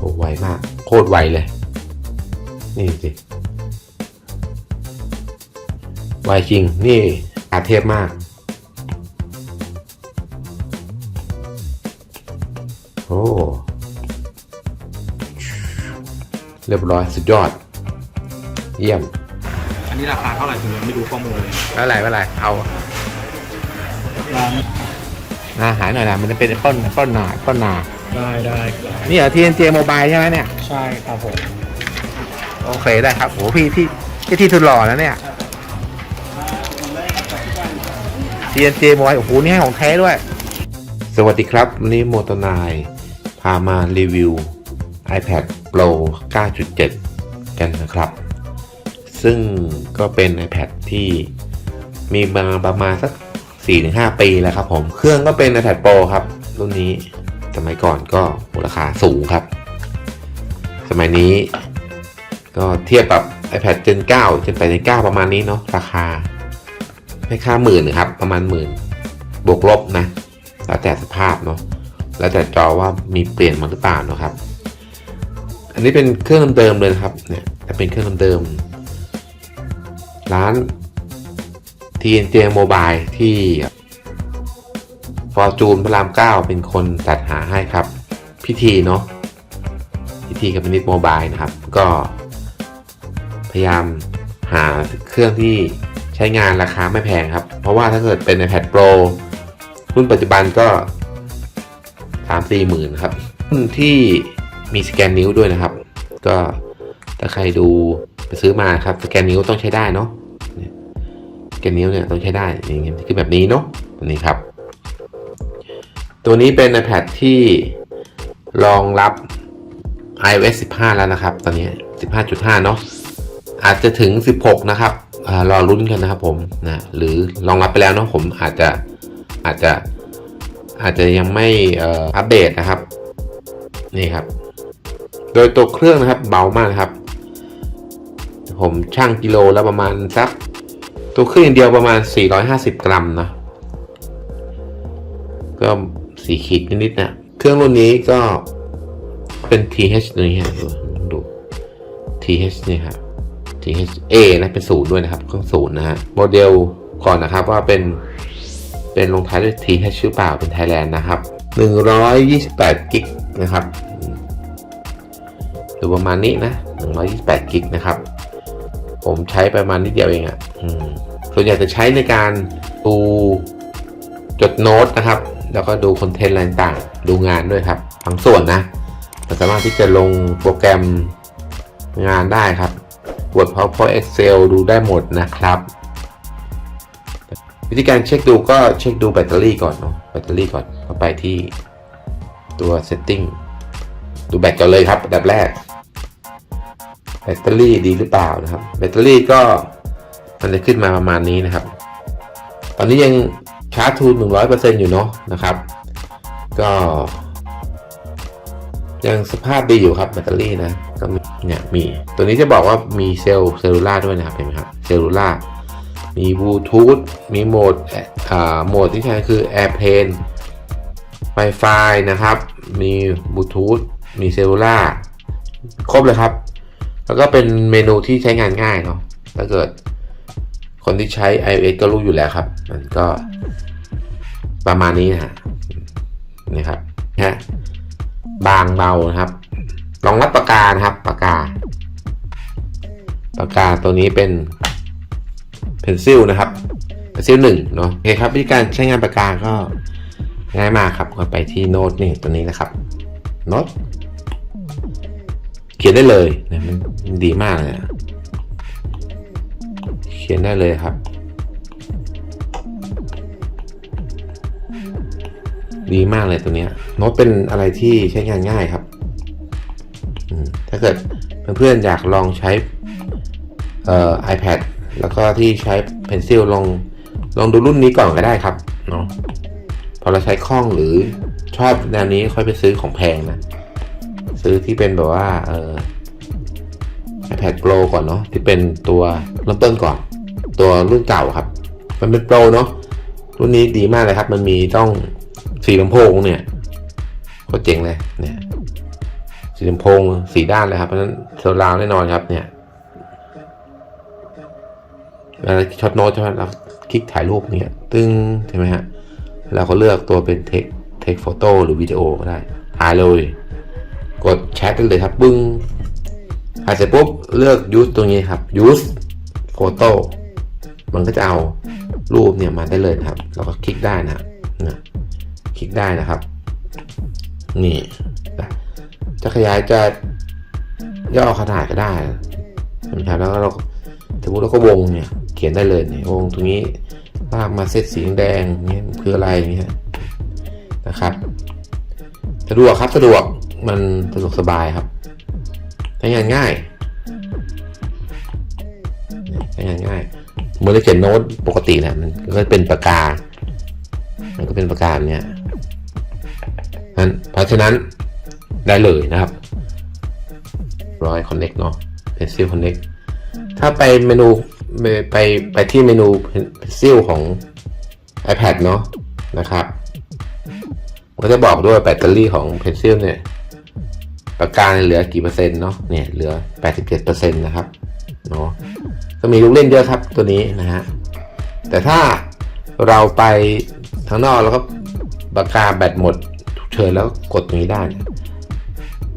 โอ้ไวมาก โคตรไวเลย นี่สิไวจริง นี่อาเทพมาก โอ้ เรียบร้อยสุดยอด เยี่ยม อันนี้ราคาเท่าไหร่ผมยังไม่รู้ข้อมูลเลยไม่เป็นไรไม่เป็นไรเอาร้าน อาหารหน่อยนะมันจะเป็นแอปเปิ้ลแอปเปิ้ลนาแอปเปิ้ลนา ได้ได้นี่เหรอ TNT Mobile ใช่ไหมเนี่ย ใช่ครับผมโอเคได้ครับโหพี่พี่พี่ที่ทุนหล่อแล้วเนี่ย TNT Mobile โอ้โหนี่ให้ของแท้ด้วย สวัสดีครับ วันนี้โมโตนาย พามารีวิว iPad Pro 9.7 กันนะครับ ซึ่งก็เป็น iPad ที่มีมาประมาณสัก 4-5 ปีแล้วครับผม เครื่องก็เป็น iPad Pro ครับ รุ่นนี้ส มัยก่อนก็มูลค่าสูงครับ สมัยนี้ ก็เทียบกับ iPad Gen 9 Gen 8 Gen 9 ประมาณนี้เนาะราคา ไม่ค่าหมื่นครับ ประมาณหมื่นบวกลบนะ แล้วแต่สภาพเนาะแล้วแต่จอว่ามีเปลี่ยนมาหรือเปล่าเนาะครับ อันนี้เป็นเครื่องเดิมเลยครับเนี่ยแต่เป็นเครื่องเดิม ร้าน TNJ Mobile ที่ Fortune พระราม9เป็นคนจัดหาให้ครับ พิธีเนาะพิธีกับมินิโมบายนะครับ ก็พยายามหาเครื่องที่ใช้งานราคาไม่แพงครับ เพราะว่าถ้าเกิดเป็น iPad Pro รุ่นปัจจุบันก็ 3 4หมื่นครับรุ่นที่มีสแกนนิ้วด้วยนะครับ ก็ถ้าใครดูไปซื้อมาครับสแกนนิ้วต้องใช้ได้เนาะสแกนนิ้วเนี่ยต้องใช้ได้อย่างเงี้ยคือแบบนี้เนาะอันนี้ครับ ตัวนี้เป็น iPad ที่รองรับ iOS 15 แล้วนะครับ ตอนนี้ 15.5 เนาะอาจจะถึง 16 นะครับอรอลุ้นกันนะครับผมนะหรือรองรับไปแล้วเนาะผมอาจจะอาจจะอาจจะยังไม่อ,อัปเดตนะครับ นี่ครับ โดยตัวเครื่องนะครับเบามากครับ ผมช่างกิโลแล้วประมาณสักตัวเครื่องอย่างเดียวประมาณ 450 กรัมนะก็ สีขีดนิดๆนะเครื่องรุ่นนี้ก็เป็น TH ตัวนี้ฮะดู TH เนี่ยครับ THA นะเป็นศูนย์ด้วยนะครับเครื่องศูนย์นะฮะโมเดลก่อนนะครับว่าเป็นเป็นลงท้ายด้วย TH ชื่อเปล่าเป็น Thailand นะครับ 128กิกนะครับหรือประมาณนี้นะ128กิกนะครับ ผมใช้ประมาณนิดเดียวเองอะ่ะส่วนใหญ่จะใช้ในการดู จดโน้ตนะครับ แล้วก็ดูคอนเทนต์อะไรต่างๆดูงานด้วยครับ ทั้งส่วนนะมันสามารถที่จะลงโปรแกรมงานได้ครับ Word PowerPoint Excel ดูได้หมดนะครับ วิธีการเช็คดูก็เช็คดูแบตเตอรี่ก่อนเนาะแบตเตอรี่ก่อนก็ไปที่ตัว Setting ดูแบตก่อนเลยครับอันดับแรก แบตเตอรี่ดีหรือเปล่านะครับ แบตเตอรี่ก็มันจะขึ้นมาประมาณนี้นะครับ ตอนนี้ยัง ชาร์จทูน100%อยู่เนาะนะครับ ก็ยังสภาพดีอยู่ครับแบตเตอรี่นะก็มีเนี่ยมีตัวนี้จะบอกว่ามีเซลล์เซลลูล่าด้วยนะครับเห็นไหมครับเซลลูล่ามีบลูทูธมีโหมดอ่าโหมดที่ใช้คือ Airplane Wi-Fi นะครับ มีบลูทูธมีเซลลูล่าครบเลยครับ แล้วก็เป็นเมนูที่ใช้งานง่ายเนาะถ้าเกิดคนที่ใช้ iOS ก็รู้อยู่แล้วครับมันก็ ประมาณนี้นะฮะนี่ครับฮะบางเบานะครับรองรับปากกานะครับปากกาปากกาตัวนี้เป็นเพนซิลนะครับเพนซิลหนึ่งเนาะโอเคครับวิธีการใช้งานปากกาก็ง่ายมากครับก็ไปที่โน้ตนี่ตัวนี้นะครับโน้ตเขียนได้เลยนะมันดีมากเลยอะเขียนได้เลยครับ ดีมากเลยตัวเนี้ยโน้ตเป็นอะไรที่ใช้งานง่ายครับ ถ้าเกิดเพื่อนๆอยากลองใช้เอ่อ iPad แล้วก็ที่ใช้ Pencil ลองลองดูรุ่นนี้ก่อนก็ได้ครับเนาะพอเราใช้คล่องหรือชอบแนวนี้ค่อยไปซื้อของแพงนะ ซื้อที่เป็นแบบว่าเอ่อ iPad Pro ก่อนเนาะที่เป็นตัวเริ่มต้นก่อน ตัวรุ่นเก่าครับ มันเป็น Pro เนาะรุ่นนี้ดีมากเลยครับ มันมีต้อง สีลำโพงเนี่ยก็เจ๋งเลยเนี่ยสีลำโพงสีด้านเลยครับเพราะฉะนั้นโซลาวแน่นอนครับ เนี่ยเวลาช็อตโน้ตใช่ไหมเราคลิกถ่ายรูปเนี่ยตึ้งใช่ไหมฮะเราก็เลือกตัวเป็นเทคเทคโฟโต้หรือวิดีโอก็ได้ถ่ายเลย กดแชทได้เลยครับ บึ้งถ่ายเสร็จปุ๊บเลือก use ตรงนี้ครับ use photo มันก็จะเอารูปเนี่ยมาได้เลยครับ เราก็คลิกได้นะนะ คลิกได้นะครับ นี่จะขยายจะย่อขนาดก็ได้นะครับแล้วก็เราสมมติเราก็วงเนี่ย เขียนได้เลยเนี่ยวงตรงนี้ลากมาเซตสีแดงเนี่ยคืออะไรเนี่ยนะครับสะดวกครับสะดวกมันสะดวกสบายครับใช้งานง่ายใช้งานง่ายเมื่อเราเขียนโน้ตปกตินะมันก็เป็นปากกา มันก็เป็นปากกาเนี่ย นั้นเพราะฉะนั้นได้เลยนะครับร้อย connect เนาะ pencil connect ถ้าไปเมนูไปไปไปที่เมนู pencil ของ iPad เนาะนะครับก็จะบอกด้วยแบตเตอรี่ของ pencil เนี่ยปากกาเนี่ยเหลือกี่เปอร์เซ็นต์เนาะเนี่ยเหลือ 87%นะครับเนาะก็มีลูกเล่นเยอะครับตัวนี้นะฮะแต่ถ้าเราไปข้างนอกแล้วก็ปากกาแบตหมด เฉินแล้วกดตรงนี้ได้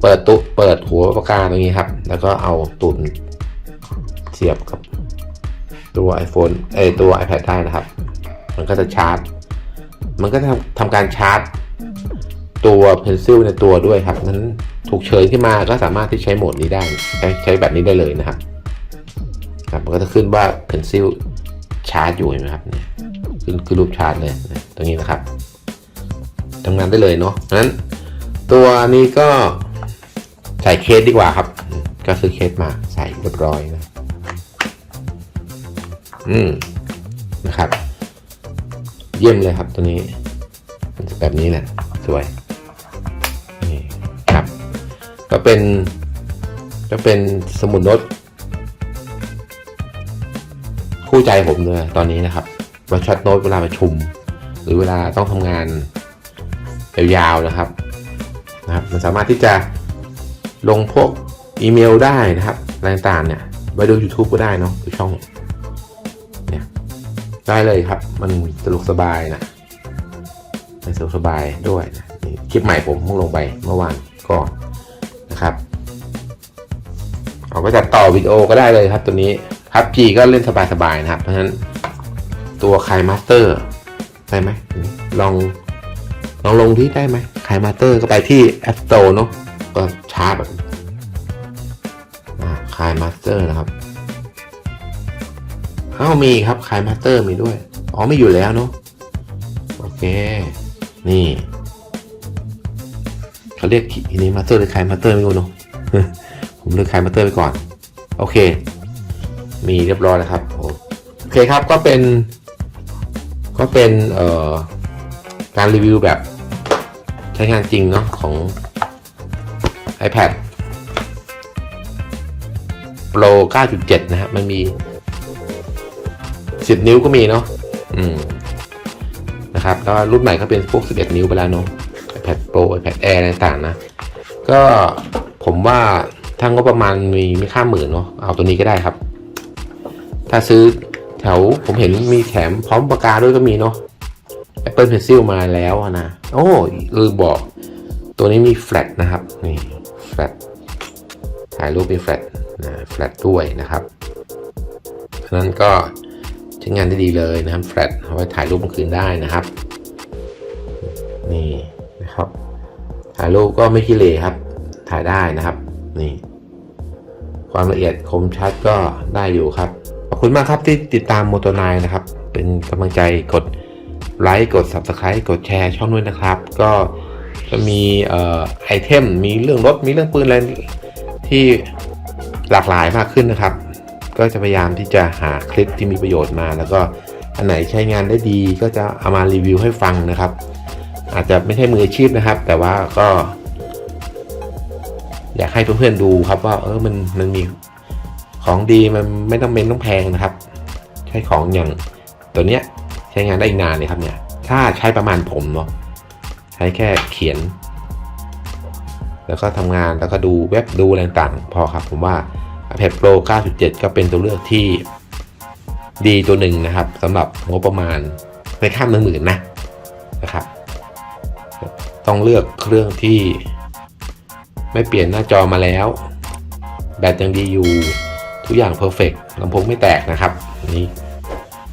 เปิดตุเปิดหัวปากกาตรงนี้ครับ แล้วก็เอาตุ่นเสียบกับตัว iPhone เอตัว iPad ได้นะครับ มันก็จะชาร์จ มันก็จะทำทำการชาร์จ ตัว Pencil ในตัวด้วยครับนั้นถูกเชิญขึ้นมาก็สามารถที่ใช้โหมดนี้ได้ ใช้แบบนี้ได้เลยนะครับครับมันก็จะขึ้นว่า Pencil ชาร์จอยู่เห็นไหมครับเนี่ยขึ้นคือรูปชาร์จเลยตรงนี้นะครับ ทำงานได้เลยเนาะนั้น ตัวนี้ก็ใส่เคสดีกว่าครับ ก็ซื้อเคสมาใส่เรียบร้อยนะอืมนะครับ เยี่ยมเลยครับตัวนี้แบบนี้แหละสวยนี่ครับ ก็เป็น ก็เป็นสมุดโน้ตคู่ใจผมเลยตอนนี้นะครับมาช็อตโน้ตเวลาประชุม หรือเวลาต้องทำงาน ยาวๆนะครับนะครับมันสามารถที่จะลงพวกอีเมลได้นะครับอะไรต่างเนี่ยไปดู YouTube ก็ได้เนาะดูช่องเนี่ยได้เลยครับ มันสะดวกสบายนะมันสะดวกสบายด้วยนะคลิปใหม่ผมเพิ่งลงไปเมื่อวานก่อนนะครับเอาไปตัดต่อวิดีโอก็ได้เลยครับตัวนี้ครับจีก็เล่นสบายๆนะครับ เพราะฉะนั้นตัวคายมาสเตอร์ได้ไหมลอง ลองลงที่ได้ไหมขายมาสเตอร์ก็ไปที่ App Store เนาะก็ชาร์จแบบขายมาสเตอร์นะครับอ้าวมีครับขายมาสเตอร์มีด้วย อ๋อไม่อยู่แล้วเนาะโอเค นี่เขาเรียกอันนี้มาสเตอร์หรือขายมาสเตอร์ไม่รู้เนาะผมเลือกขายมาสเตอร์ไปก่อน โอเค มีเรียบร้อยแล้วครับโอเคครับก็เป็น ก็เป็นเอ่อการรีวิวแบบ ใช้งานจริงเนาะของ iPad Pro 9.7 นะฮะ มันมี 10 นิ้วก็มีเนาะอืมนะครับแล้วรุ่นใหม่ก็เป็นพวก 11 นิ้วไปแล้วเนาะ iPad Pro iPad Air อะไรต่างๆนะ ก็ผมว่าทั้งก็ประมาณมีไม่ข้ามหมื่นเนาะเอาตัวนี้ก็ได้ครับ ถ้าซื้อแถวผมเห็นมีแถมพร้อมปากกาด้วยก็มีเนาะ Apple Pencil มาแล้วนะ โอ้ลืมบอก ตัวนี้มีแฟลชนะครับ นี่แฟลชถ่ายรูปมีแฟลชนะแฟลชด้วยนะครับฉะนั้นก็ใช้งานได้ดีเลยนะครับแฟลชเอาไว้ถ่ายรูปกลางคืนได้นะครับ นี่นะครับ ถ่ายรูปก็ไม่ขี้เหร่ครับ ถ่ายได้นะครับ นี่ ความละเอียดคมชัดก็ได้อยู่ครับ ขอบคุณมากครับที่ติดตามโมโตนายนะครับ เป็นกำลังใจกด ไลค์กด Subscribe กดแชร์ช่องด้วยนะครับ ก็จะมีไอเทมมีเรื่องรถมีเรื่องปืนอะไรที่หลากหลายมากขึ้นนะครับ ก็จะพยายามที่จะหาคลิปที่มีประโยชน์มา แล้วก็อันไหนใช้งานได้ดีก็จะเอามารีวิวให้ฟังนะครับ อาจจะไม่ใช่มืออาชีพนะครับ แต่ว่าก็ อยากให้เพื่อนๆดูครับว่า เออมันมันมีของดีมันไม่ต้องเป็นต้องแพงนะครับ ใช้ของอย่างตัวเนี้ย ใช้งานได้อีกนานเลยครับเนี่ย ถ้าใช้ประมาณผมเนาะใช้แค่เขียน แล้วก็ทำงานแล้วก็ดูเว็บดูอะไรต่างๆพอครับ ผมว่า iPad Pro 9.7 ก็เป็นตัวเลือกที่ดีตัวหนึ่งนะครับสำหรับงบประมาณในข้ามหนึ่งหมื่นนะนะครับ ต้องเลือกเครื่องที่ไม่เปลี่ยนหน้าจอมาแล้ว แบตยังดีอยู่ ทุกอย่างเพอร์เฟกลำโพงไม่แตกนะครับนนี้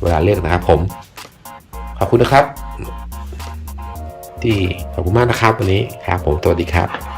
เวลาเลือกนะครับผม ขอบคุณนะครับ ที่ขอบคุณมากนะครับวันนี้ครับผมสวัสดีครับ